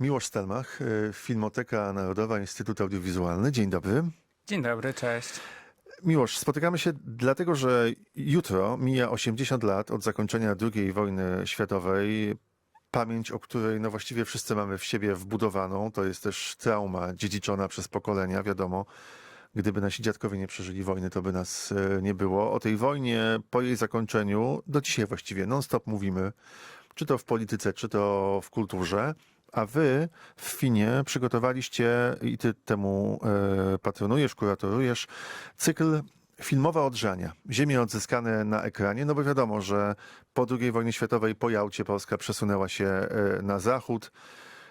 Miłosz Stelmach, y, Filmoteka Narodowa, Instytut Audiowizualny. Dzień dobry. Dzień dobry, cześć. Miłosz, spotykamy się dlatego, że jutro mija 80 lat od zakończenia II wojny światowej. Pamięć, o której no właściwie wszyscy mamy w siebie wbudowaną. To jest też trauma dziedziczona przez pokolenia, wiadomo. Gdyby nasi dziadkowie nie przeżyli wojny, to by nas e, nie było. O tej wojnie, po jej zakończeniu, do dzisiaj właściwie non-stop mówimy, czy to w polityce, czy to w kulturze. A wy w Finie przygotowaliście, i ty temu e, patronujesz, kuratorujesz, cykl Filmowe odrzania. Ziemie odzyskane na ekranie, no bo wiadomo, że po II wojnie światowej po Jałcie Polska przesunęła się e, na zachód.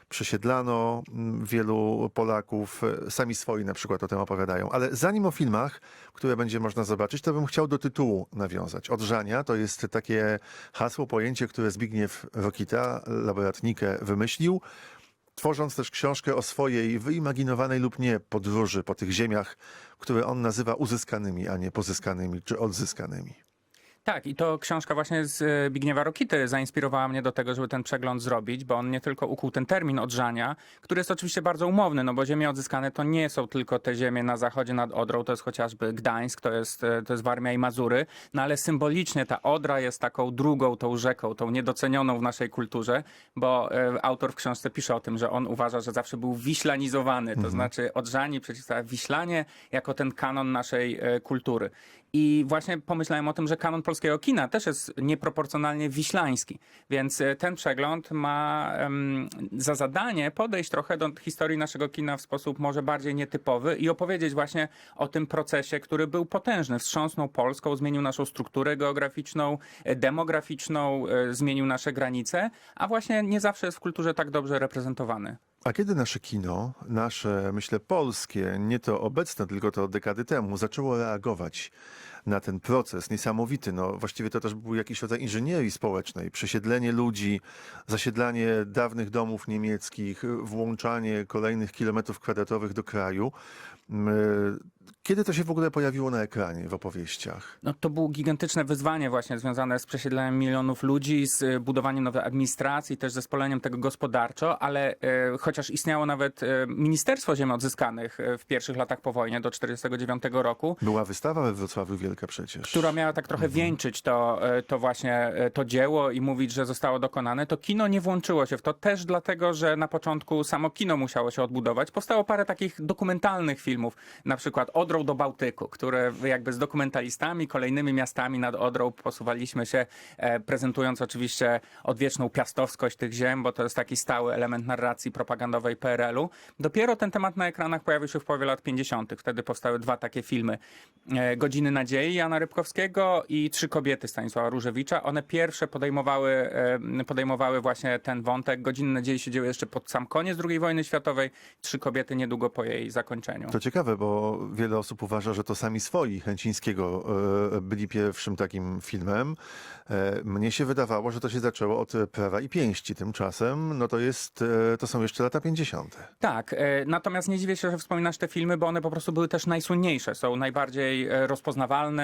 Przesiedlano mm, wielu Polaków, e, sami swoi na przykład o tym opowiadają. Ale zanim o filmach, które będzie można zobaczyć, to bym chciał do tytułu nawiązać. Odrzania to jest takie hasło, pojęcie, które Zbigniew Rokita, laboratnikę, wymyślił tworząc też książkę o swojej wyimaginowanej lub nie podróży po tych ziemiach, które on nazywa uzyskanymi, a nie pozyskanymi czy odzyskanymi. Tak, i to książka właśnie z e, Bigniewa Rokity zainspirowała mnie do tego, żeby ten przegląd zrobić, bo on nie tylko ukuł ten termin odrzania, który jest oczywiście bardzo umowny, no bo ziemie odzyskane to nie są tylko te ziemie na zachodzie nad Odrą, to jest chociażby Gdańsk, to jest, e, to jest Warmia i Mazury, no ale symbolicznie ta Odra jest taką drugą tą rzeką, tą niedocenioną w naszej kulturze, bo e, autor w książce pisze o tym, że on uważa, że zawsze był wiślanizowany, to znaczy odrzani przeciwstawia Wiślanie jako ten kanon naszej kultury. I właśnie pomyślałem o tym, że kanon polskiego kina też jest nieproporcjonalnie wiślański. Więc e, ten przegląd ma za zadanie podejść trochę do historii naszego kina w sposób może bardziej nietypowy i opowiedzieć właśnie o tym procesie, który był potężny. Wstrząsnął Polską, zmienił naszą strukturę geograficzną, e, demograficzną, e, zmienił nasze granice, a właśnie nie zawsze jest w kulturze tak dobrze reprezentowany. A kiedy nasze kino, nasze, myślę, polskie, nie to obecne, tylko to dekady temu, zaczęło reagować na ten proces niesamowity, no właściwie to też był jakiś rodzaj inżynierii społecznej, przesiedlenie ludzi, zasiedlanie dawnych domów niemieckich, włączanie kolejnych kilometrów kwadratowych do kraju. Mm, Kiedy to się w ogóle pojawiło na ekranie, w opowieściach? No, to było gigantyczne wyzwanie właśnie związane z przesiedleniem milionów ludzi, z y, budowaniem nowej administracji, też zespoleniem tego gospodarczo, ale e, chociaż istniało nawet e, Ministerstwo Ziem Odzyskanych e, w pierwszych latach po wojnie do 1949 roku, Była wystawa we Wrocławiu Wielka przecież. która miała tak trochę wieńczyć to, e, to właśnie e, to dzieło i mówić, że zostało dokonane, to kino nie włączyło się w to też dlatego, że na początku samo kino musiało się odbudować. Powstało parę takich dokumentalnych filmów, na przykład Odrą do Bałtyku, które jakby z dokumentalistami, kolejnymi miastami nad Odrą posuwaliśmy się, e, prezentując oczywiście odwieczną piastowskość tych ziem, bo to jest taki stały element narracji propagandowej PRL-u. Dopiero ten temat na ekranach pojawił się w połowie lat 50. Wtedy powstały dwa takie filmy. Godziny Nadziei Jana Rybkowskiego i Trzy kobiety Stanisława Różewicza. One pierwsze podejmowały, podejmowały właśnie ten wątek. Godziny Nadziei się dzieły jeszcze pod sam koniec II wojny światowej. Trzy kobiety niedługo po jej zakończeniu. To ciekawe, bo wiele osób uważa, że to sami swoi Chęcińskiego e, byli pierwszym takim filmem. E, Mnie się wydawało, że to się zaczęło od Prawa i Pięści. Tymczasem no to, jest, e, to są jeszcze lata 50. Tak, natomiast nie dziwię się, że wspominasz te filmy, bo one po prostu były też najsłynniejsze. Są najbardziej e,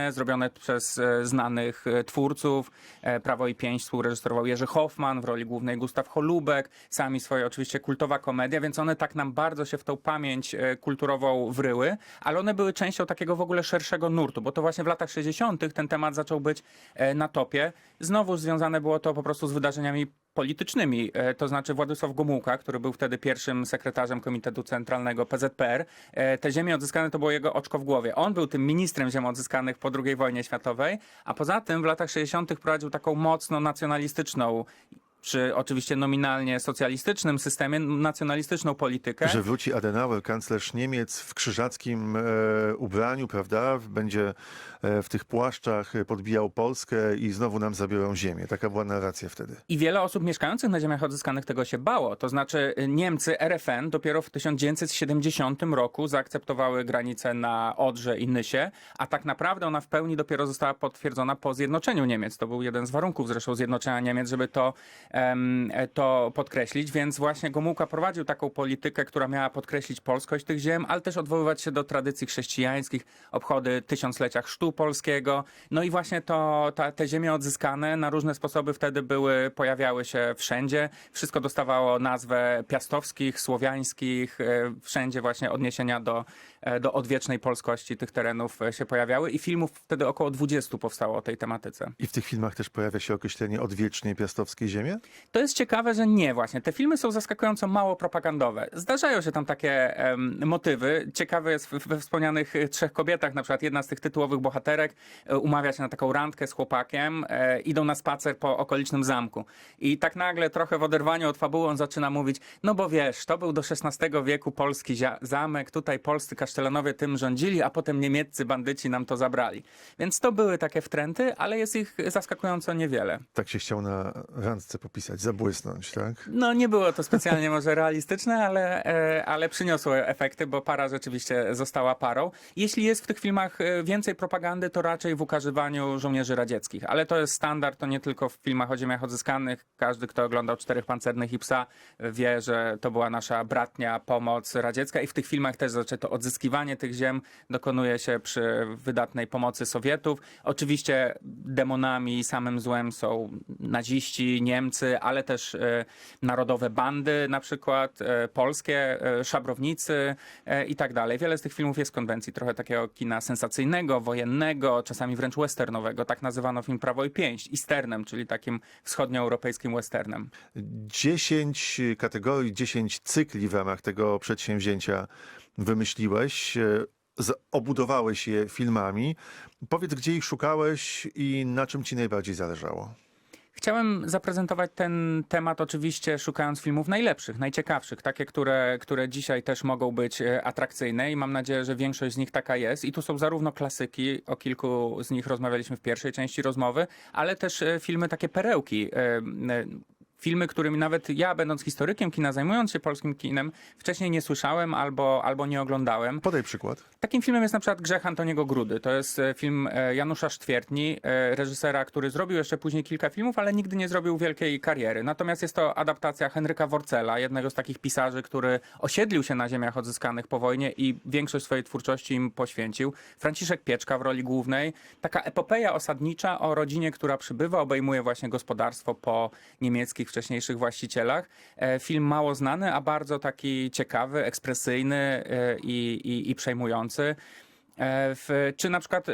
zrobione przez e, znanych e, twórców. E, Prawo i Pięść współreżyserował Jerzy Hoffman, w roli głównej Gustaw Holubek, sami swoje oczywiście kultowa komedia, więc one tak nam bardzo się w tą pamięć kulturową wryły, ale one były częścią takiego w ogóle szerszego nurtu, bo to właśnie w latach 60. ten temat zaczął być na topie. Znowu związane było to po prostu z wydarzeniami politycznymi. E, To znaczy Władysław Gomułka, który był wtedy pierwszym sekretarzem Komitetu Centralnego PZPR. e, Te ziemie odzyskane to było jego oczko w głowie. On był tym ministrem ziem odzyskanych po II wojnie światowej, a poza tym w latach 60. prowadził taką mocno nacjonalistyczną przy oczywiście nominalnie socjalistycznym systemie, nacjonalistyczną politykę. Że wróci Adenauer, kanclerz Niemiec w krzyżackim e, ubraniu, prawda? Będzie e, w tych płaszczach e, podbijał Polskę i znowu nam zabiorą ziemię. Taka była narracja wtedy. I wiele osób mieszkających na ziemiach odzyskanych tego się bało. To znaczy y, Niemcy, RFN dopiero w 1970 roku zaakceptowały granicę na Odrze i Nysie, a tak naprawdę ona w pełni dopiero została potwierdzona po zjednoczeniu Niemiec. To był jeden z warunków zresztą zjednoczenia Niemiec, żeby to em, to podkreślić, więc właśnie Gomułka prowadził taką politykę, która miała podkreślić polskość tych ziem, ale też odwoływać się do tradycji chrześcijańskich, obchody tysiąclecia chrztu polskiego. No i właśnie to, ta, te ziemie odzyskane na różne sposoby wtedy były, pojawiały się wszędzie. Wszystko dostawało nazwę piastowskich, słowiańskich, e, wszędzie właśnie odniesienia do, e, do odwiecznej polskości tych terenów e, się pojawiały i filmów wtedy około 20 powstało o tej tematyce. I w tych filmach też pojawia się określenie odwiecznie piastowskiej To jest ciekawe, że nie właśnie. Te filmy są zaskakująco mało propagandowe. Zdarzają się tam takie em, motywy. Ciekawe jest we wspomnianych e, trzech kobietach, na przykład jedna z tych tytułowych bohaterek e, umawia się na taką randkę z chłopakiem, e, idą na spacer po okolicznym zamku. I tak nagle trochę w oderwaniu od fabuły on zaczyna mówić, no bo wiesz, to był do XVI wieku polski zamek, tutaj polscy kasztelanowie tym rządzili, a potem niemieccy bandyci nam to zabrali. Więc to były takie wtręty, ale jest ich zaskakująco niewiele. Tak się chciał na randce popisać, zabłysnąć, tak? No nie było to specjalnie może realistyczne, ale, e, ale przyniosło efekty, bo para rzeczywiście została parą. Jeśli jest w tych filmach e, więcej propagandy, to raczej w ukażywaniu żołnierzy radzieckich. Ale to jest standard, to nie tylko w filmach o ziemiach odzyskanych. Każdy, kto oglądał Czterech Pancernych i Psa wie, że to była nasza bratnia pomoc radziecka i w tych filmach też znaczy to odzyskiwanie tych ziem dokonuje się przy wydatnej pomocy Sowietów. Oczywiście demonami, samym złem są naziści, Niemcy, ale też e, narodowe bandy, na przykład e, polskie, e, szabrownicy i tak dalej. Wiele z tych filmów jest konwencji trochę takiego kina sensacyjnego, wojennego, czasami wręcz westernowego. Tak nazywano film Prawo i Pięść, easternem, czyli takim wschodnioeuropejskim westernem. 10 kategorii, 10 cykli w ramach tego przedsięwzięcia wymyśliłeś, obudowałeś je filmami. Powiedz, gdzie ich szukałeś i na czym ci najbardziej zależało? Chciałem zaprezentować ten temat oczywiście szukając filmów najlepszych, najciekawszych, takie, które, które dzisiaj też mogą być e, atrakcyjne i mam nadzieję, że większość z nich taka jest. I tu są zarówno klasyki, o kilku z nich rozmawialiśmy w pierwszej części rozmowy, ale też e, filmy takie perełki. Filmy, którymi nawet ja, będąc historykiem kina, zajmując się polskim kinem, wcześniej nie słyszałem albo, albo nie oglądałem. Podaj przykład. Takim filmem jest na przykład Grzech Antoniego Grudy. To jest e, film e, Janusza Sztwiertni, e, reżysera, który zrobił jeszcze później kilka filmów, ale nigdy nie zrobił wielkiej kariery. Natomiast jest to adaptacja Henryka Worcela, jednego z takich pisarzy, który osiedlił się na ziemiach odzyskanych po wojnie i większość swojej twórczości im poświęcił. Franciszek Pieczka w roli głównej. Taka epopeja osadnicza o rodzinie, która przybywa, obejmuje właśnie gospodarstwo po niemieckich wcześniejszych właścicielach. E, Film mało znany, a bardzo taki ciekawy, ekspresyjny e, i, i, i przejmujący. E, W, czy na przykład e,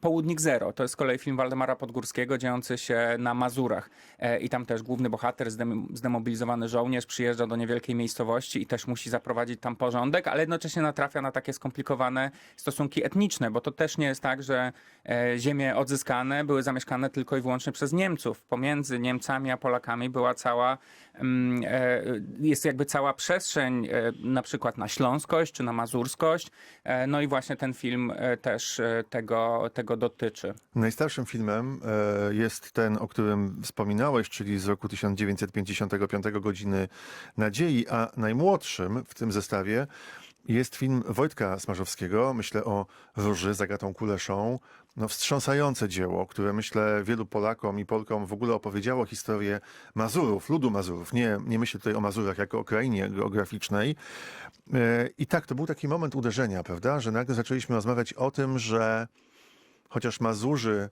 Południk Zero, to jest z kolei film Waldemara Podgórskiego dziejący się na Mazurach E, i tam też główny bohater, zdem, zdemobilizowany żołnierz przyjeżdża do niewielkiej miejscowości i też musi zaprowadzić tam porządek, ale jednocześnie natrafia na takie skomplikowane stosunki etniczne, bo to też nie jest tak, że e, ziemie odzyskane były zamieszkane tylko i wyłącznie przez Niemców. Pomiędzy Niemcami a Polakami była cała, jest jakby cała przestrzeń e, na przykład na śląskość czy na mazurskość. E, No i właśnie ten film e, też e, tego, tego dotyczy. Najstarszym filmem e, jest ten, o którym wspominałeś, czyli z roku 1955 Godziny Nadziei, a najmłodszym w tym zestawie jest film Wojtka Smarzowskiego, myślę o Róży z Agatą Kuleszą. No, wstrząsające dzieło, które myślę wielu Polakom i Polkom w ogóle opowiedziało historię Mazurów, ludu Mazurów. Nie, nie myślę tutaj o Mazurach jako o krainie geograficznej. E, I tak, to był taki moment uderzenia, prawda, że nagle zaczęliśmy rozmawiać o tym, że chociaż Mazurzy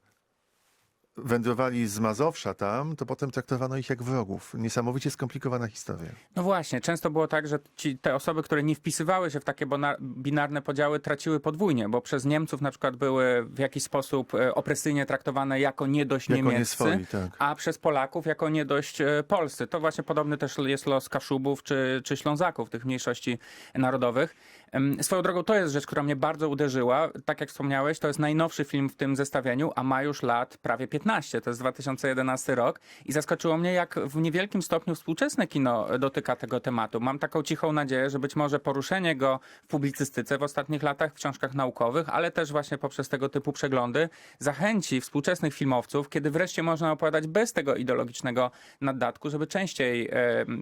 wędrowali z Mazowsza tam, to potem traktowano ich jak wrogów. Niesamowicie skomplikowana historia. No właśnie, często było tak, że ci, te osoby, które nie wpisywały się w takie binarne podziały, traciły podwójnie, bo przez Niemców na przykład były w jakiś sposób e, opresyjnie traktowane jako nie dość Jako niemieccy, nie swoi, tak. a przez Polaków jako nie dość e, polscy. To właśnie podobny też jest los Kaszubów czy, czy Ślązaków, tych mniejszości narodowych. Swoją drogą to jest rzecz, która mnie bardzo uderzyła. Tak jak wspomniałeś, to jest najnowszy film w tym zestawieniu, a ma już lat prawie 15. To jest 2011 rok i zaskoczyło mnie, jak w niewielkim stopniu współczesne kino dotyka tego tematu. Mam taką cichą nadzieję, że być może poruszenie go w publicystyce w ostatnich latach, w książkach naukowych, ale też właśnie poprzez tego typu przeglądy zachęci współczesnych filmowców, kiedy wreszcie można opowiadać bez tego ideologicznego naddatku, żeby częściej,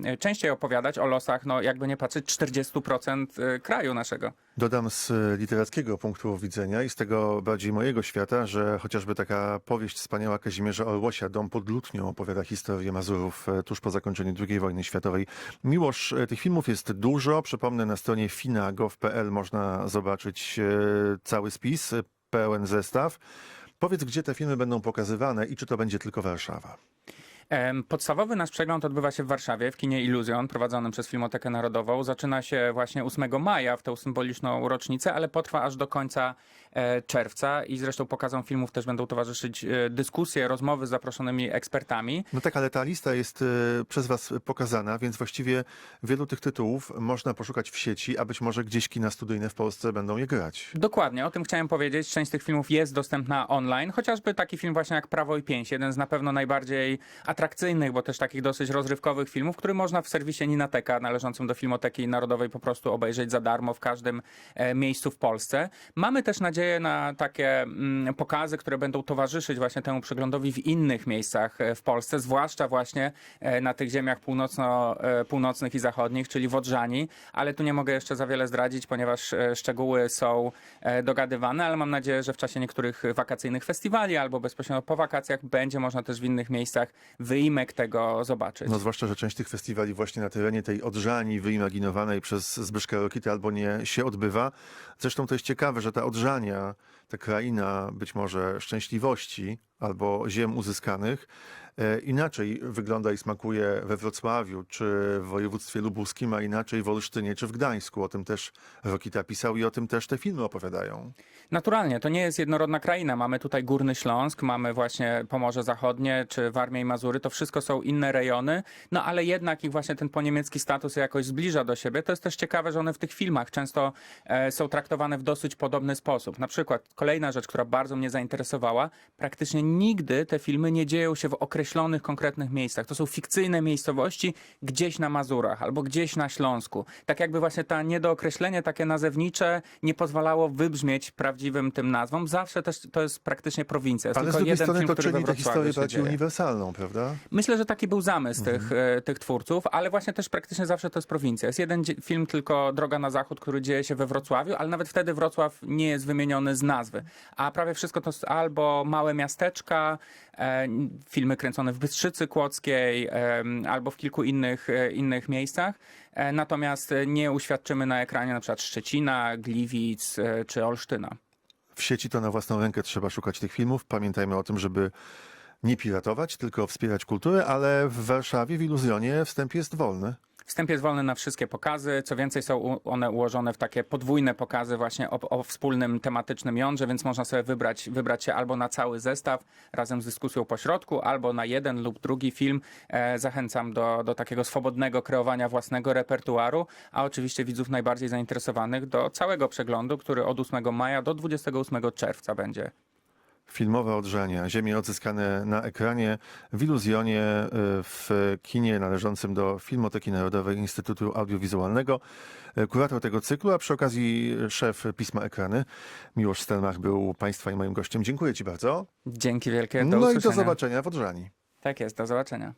e, częściej opowiadać o losach, no jakby nie patrzeć, 40% kraju naszego. Dodam z literackiego punktu widzenia i z tego bardziej mojego świata, że chociażby taka powieść wspaniała Kazimierza Orłosia, Dom pod Lutnią, opowiada historię Mazurów e, tuż po zakończeniu II wojny światowej. Miłość e, tych filmów jest dużo. Przypomnę, na stronie fina.gov.pl można zobaczyć e, cały spis, pełen zestaw. Powiedz, gdzie te filmy będą pokazywane i czy to będzie tylko Warszawa. Podstawowy nasz przegląd odbywa się w Warszawie, w kinie Iluzjon, prowadzonym przez Filmotekę Narodową. Zaczyna się właśnie 8 maja, w tę symboliczną rocznicę, ale potrwa aż do końca czerwca i zresztą pokazom filmów też będą towarzyszyć e, dyskusje, rozmowy z zaproszonymi ekspertami. No tak, ale ta lista jest e, przez Was pokazana, więc właściwie wielu tych tytułów można poszukać w sieci, a być może gdzieś kina studyjne w Polsce będą je grać. Dokładnie, o tym chciałem powiedzieć. Część z tych filmów jest dostępna online, chociażby taki film właśnie jak Prawo i Pięć, jeden z na pewno najbardziej atrakcyjnych, bo też takich dosyć rozrywkowych filmów, który można w serwisie Ninateka, należącym do Filmoteki Narodowej, po prostu obejrzeć za darmo w każdym e, miejscu w Polsce. Mamy też nadzieję na takie mm, pokazy, które będą towarzyszyć właśnie temu przeglądowi w innych miejscach e, w Polsce, zwłaszcza właśnie e, na tych ziemiach północno, e, północnych i zachodnich, czyli w Odrzani, ale tu nie mogę jeszcze za wiele zdradzić, ponieważ szczegóły są dogadywane, ale mam nadzieję, że w czasie niektórych wakacyjnych festiwali albo bezpośrednio po wakacjach będzie można też w innych miejscach wyimek tego zobaczyć. No zwłaszcza, że część tych festiwali właśnie na terenie tej odrzani wyimaginowanej przez Zbyszka Rokity albo nie się odbywa. Zresztą to jest ciekawe, że ta Jahr ta kraina być może szczęśliwości albo ziem uzyskanych, e, inaczej wygląda i smakuje we Wrocławiu, czy w województwie lubuskim, a inaczej w Olsztynie, czy w Gdańsku. O tym też Rokita pisał i o tym też te filmy opowiadają. Naturalnie, to nie jest jednorodna kraina. Mamy tutaj Górny Śląsk, mamy właśnie Pomorze Zachodnie, czy Warmię i Mazury. To wszystko są inne rejony, no ale jednak ich właśnie ten poniemiecki status jakoś zbliża do siebie. To jest też ciekawe, że one w tych filmach często e, są traktowane w dosyć podobny sposób. Na przykład kolejna rzecz, która bardzo mnie zainteresowała, praktycznie nigdy te filmy nie dzieją się w określonych konkretnych miejscach. To są fikcyjne miejscowości gdzieś na Mazurach albo gdzieś na Śląsku. Tak jakby właśnie ta niedookreślenie takie nazewnicze nie pozwalało wybrzmieć prawdziwym tym nazwom. Zawsze też to jest praktycznie prowincja. Jest Ale z tylko drugiej jeden strony film, to czyni tę historię uniwersalną, prawda? Myślę, że taki był zamysł tych, Mhm. e, tych twórców, ale właśnie też praktycznie zawsze to jest prowincja. Jest jeden film tylko Droga na Zachód, który dzieje się we Wrocławiu, ale nawet wtedy Wrocław nie jest wymieniony z nazwy. A prawie wszystko to albo małe miasteczka, e, filmy kręcone w Bystrzycy Kłodzkiej, e, albo w kilku innych, e, innych miejscach. Natomiast nie uświadczymy na ekranie na przykład Szczecina, Gliwic czy Olsztyna. W sieci to na własną rękę trzeba szukać tych filmów. Pamiętajmy o tym, żeby nie piratować, tylko wspierać kulturę, ale w Warszawie, w Iluzjonie wstęp jest wolny. Wstęp jest wolny na wszystkie pokazy. Co więcej, są one ułożone w takie podwójne pokazy właśnie o, o wspólnym tematycznym jądrze, więc można sobie wybrać, wybrać się albo na cały zestaw razem z dyskusją po środku, albo na jeden lub drugi film. E, zachęcam do, do takiego swobodnego kreowania własnego repertuaru, a oczywiście widzów najbardziej zainteresowanych do całego przeglądu, który od 8 maja do 28 czerwca będzie. Filmowe odrzenia, ziemie odzyskane na ekranie, w Iluzjonie, y, w kinie należącym do Filmoteki Narodowej Instytutu Audiowizualnego. Y, Kurator tego cyklu, a przy okazji szef Pisma Ekrany, Miłosz Stelmach był Państwa i moim gościem. Dziękuję Ci bardzo. Dzięki wielkie. Do no i do usłyszenia. zobaczenia w odrzani. Tak jest, do zobaczenia.